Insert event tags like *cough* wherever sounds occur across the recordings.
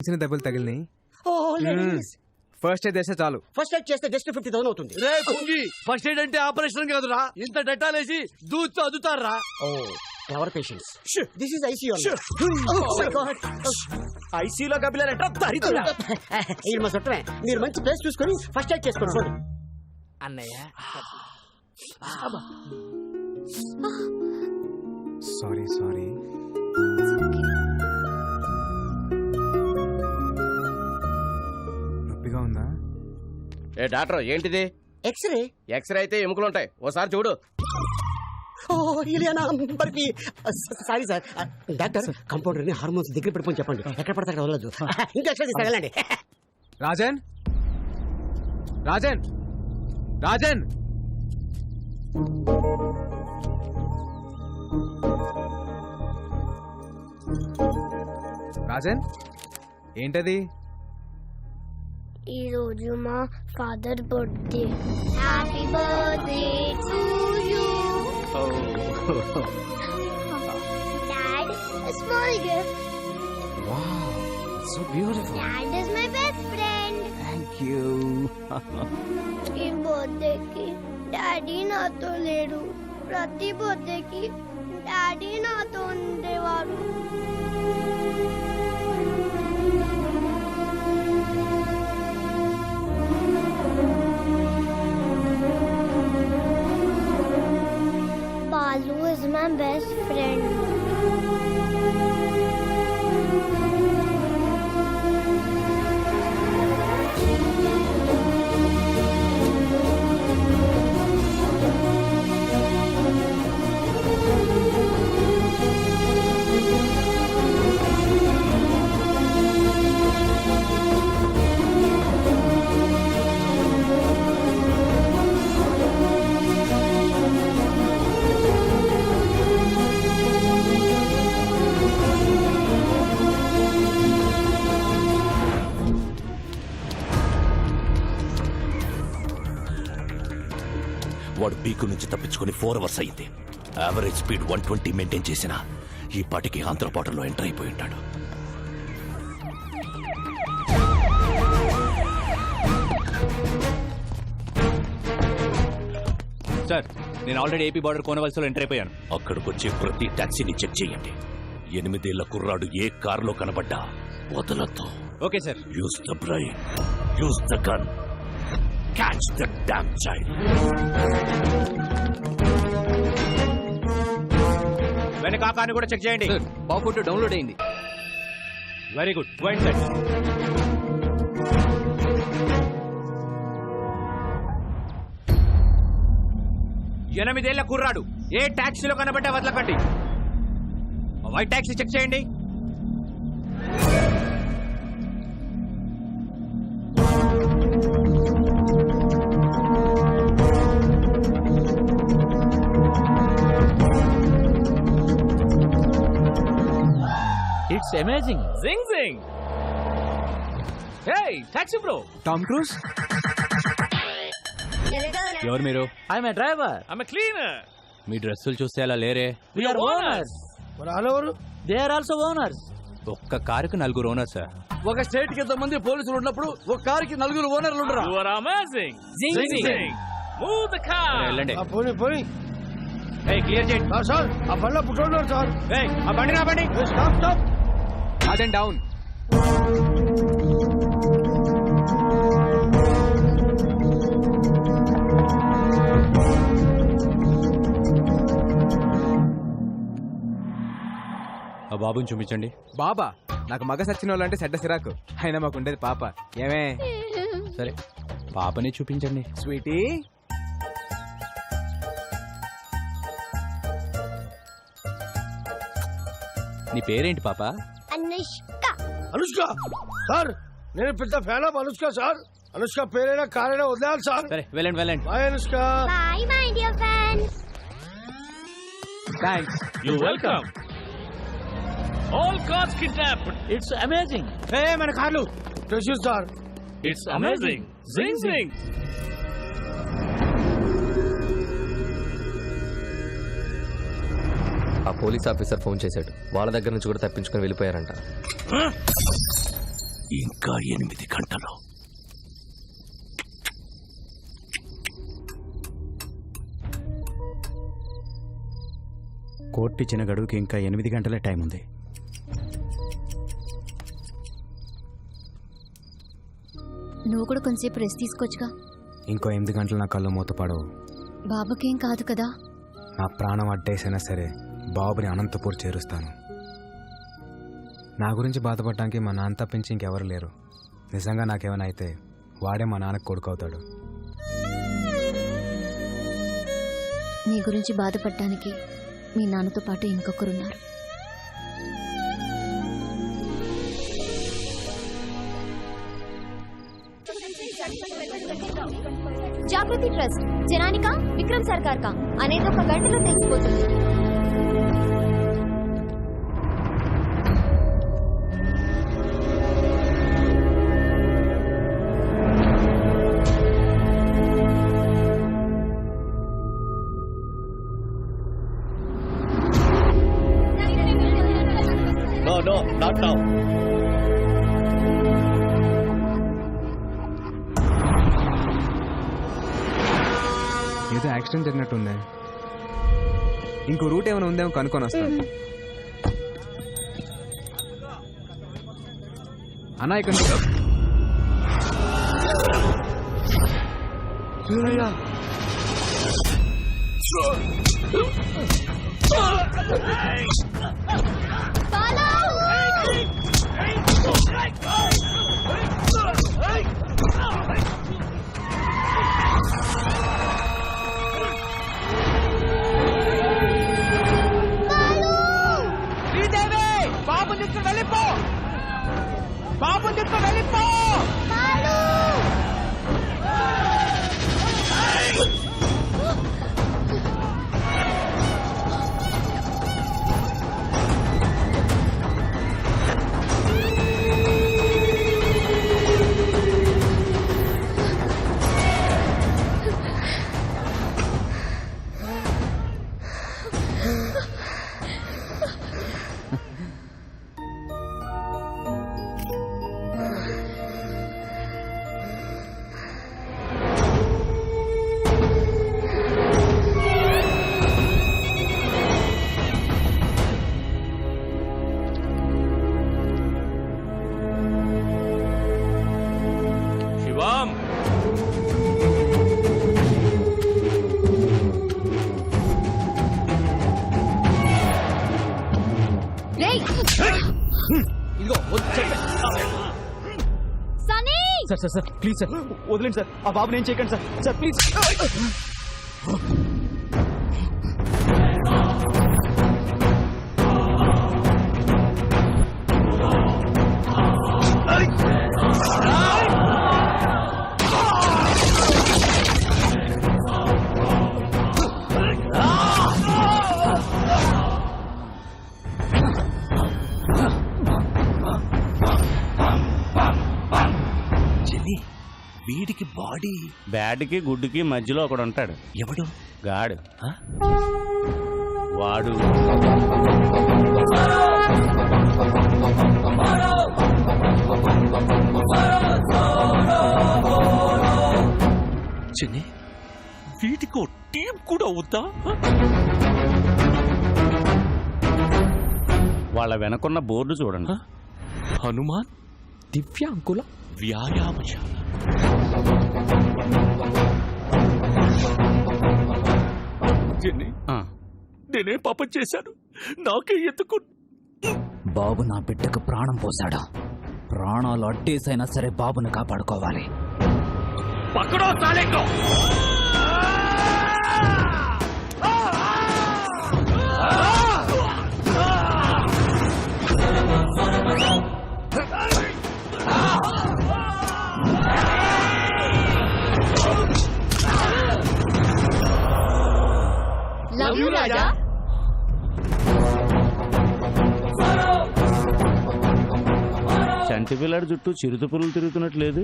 చిన్న దెబ్బలు తగిలినాయి. ఓ లేడీస్ ఫస్ట్ ఎయిడ్ చేస్తే చాలు. ఫస్ట్ ఎయిడ్ చేస్తే జస్ట్ ఫిఫ్టీ థౌసండ్ అవుతుంది. రే కుంగి ఫస్ట్ ఎయిడ్ అంటే ఆపరేషన్ కాదురా. ఇంత డెటాలేసి దూత్తు అదుతారా? ఓ flower patients this is ICU Oh కపిలారంట దరిద్రుడా. *laughs* ఇది మా చుట్టమే మీరు మంచి ప్లేస్ చూసుకొని ఫస్ట్ ఎయిడ్ చేసుకోండి చూడండి. అన్నయ్య. సారీ సారీ ఏ డాక్టర్ ఏంటిది? ఎక్స్రే ఎక్స్రే అయితే ఎముకలు ఉంటాయి ఓసారి చూడు. ఓ Ileana Barfi sorry sir. Doctor కంపౌండర్ని hormones దగ్గర పెట్టుకొని చెప్పండి. ఎక్కడ పడితే అక్కడ వదలదు ఇంకా ఎక్స్ట్రా తీసి తగలండి. రాజన్? రాజన్? రాజన్? రాజన్? ఏంటది? ఈ రోజు మా father birthday. Happy birthday to you dad small gift so beautiful dad is my best friend thank you ఈ బర్త్డేకి డాడీ నాతో లేడు. ప్రతి బర్త్డేకి డాడీ నాతో ఉండేవారు Balu is my best friend. వాడు పీకు నుంచి తప్పించుకుని ఫోర్ అవర్స్ అయింది. Average speed one twenty maintain చేసిన ఈ పాటికి ఆంధ్రపాటలో ఎంటర్ అయిపోయి ఉంటాడు. సార్ నేను ఆల్రెడీ ఏపీ బార్డర్ కోనవలసలో ఎంటర్ అయిపోయాను. అక్కడికి వచ్చే ప్రతి టాక్సీని చెక్ చేయండి. ఎనిమిదేళ్ళ కుర్రాడు ఏ కారులో కనబడ్డా? వదలతో okay sir use the brain use the gun catch the damn child వెనక ఆ కార్ని కూడా చెక్ చేయండి. బాబు ఫోటో డౌన్లోడ్ అయింది. వెరీ గుడ్ వైన్ సెట్ ఎనిమిదేళ్ళ కుర్రాడు. ఏ ట్యాక్సీలో కనబడ్డా వదలకండి. వైట్ ట్యాక్సీ చెక్ చేయండి. ఇట్స్ అమేజింగ్ జింగ్ జింగ్ hey taxi bro Tom Cruise ఎవరు మీరు? I'm a driver I'm a cleaner మీ డ్రెస్సులు చూస్తే అలా లేరే. We are owners they are also owners ఒక్క కారుకు నలుగురు ఓనర్ సార్ ఒక స్టేట్కి మంది పోలీసులు ఉన్నప్పుడు ఒక కారుకి నలుగురు ఓనర్లు ఉండరా? యు ఆర్ అమేజింగ్ జింగ్ జింగ్ మూవ్ ద కార్ వెళ్ళండి. పోనీ పోనీ. ఏయ్ క్లియర్ చేయండి సార్ ఆ బండ్లో పుట్టున్నారు సార్. ఏయ్ ఆ బండి నా బండి. స్టాప్ స్టాప్ రాజన్ డౌన్ ఆ బాబుని చూపించండి. బాబా నాకు మగ సచ్చిన వాళ్ళు అంటే చెడ్డ సిరాకు. అయినా మాకు ఉండేది పాప. ఏమే? సరే పాపని చూపించండి. స్వీటీ? నీ పేరేంటి పాప? అనుష్క అనుష్క సార్ నేను పెద్ద fan of Anushka sir Anushka పేరైనా కారైనా వదిలేయాలి సార్ సరే వెళ్ళండి వెళ్ళండి bye Anushka bye my dear friends thanks you welcome all cars kidnapped it's amazing ఏ మన కార్లు ప్రెషర్ సార్ ఇట్స్ అమేజింగ్ జింగ్ జింగ్ ఆ పోలీస్ ఆఫీసర్ ఫోన్ చేశాడు. వాళ్ళ దగ్గర నుంచి కూడా తప్పించుకొని వెళ్ళిపోయారంట. ఇంకా ఎనిమిది గంటలు. కోర్టు ఇచ్చిన గడువుకి ఇంకా ఎనిమిది గంటలే టైం ఉంది. నువ్వు కూడా కొంచెంసేపు రెస్ట్ తీసుకోవచ్చుగా. ఇంకో ఎనిమిది గంటలు నా కళ్ళు మూతపడవు. బాబుకేం కాదు కదా. నా ప్రాణం అడ్డేసైనా సరే బాబుని అనంతపూర్ చేరుస్తాను. నా గురించి బాధపడటానికి మా నాన్న తప్పించి ఇంకెవరు లేరు. నిజంగా నాకేమైనా అయితే వాడే మా నాన్నకు కొడుకు అవుతాడు నీ గురించి బాధపడటానికి మీ నాన్నతో పాటు ఇంకొకరున్నారు. జాగృతి ట్రస్ట్ జనానిక విక్రమ్ సర్కార్ కా అనేది ఒక గంటలో తెలిసిపోతుంది. ఏదో యాక్సిడెంట్ జరిగినట్టుంది. ఇంకో రూట్ ఏమైనా ఉందేమో కనుక్కొని వస్తాను అన్నా ఇక్కడ బాబు que como ele pode. Sir sir sir please sir వదిలేండి సార్. ఆ బాబుని ఏం చేయకండి సార్. Sir please. చెల్లి వీడికి బాడీ బ్యాడ్కి గుడ్డుకి మధ్యలో ఒకడు ఉంటాడు. ఎవడు? గాడు? వాడు. వీడికి ఓ టీం కూడా అవుతా వాళ్ళ వెనకున్న బోర్డు చూడండి. హనుమాన్ దివ్యాంకుల వ్యాయామశాల. నేనే పాపం చేశాను. నాకే ఎందుకు? బాబు నా బిడ్డకు ప్రాణం పోశాడు? ప్రాణాలు అడ్డేసైనా సరే బాబును కాపాడుకోవాలి. పక్కడో తాలేకో పిల్లాడి చుట్టూ చిరుత చిరుతపురులు తిరుగుతున్నట్లేదు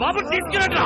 బాబు తీసుకురండి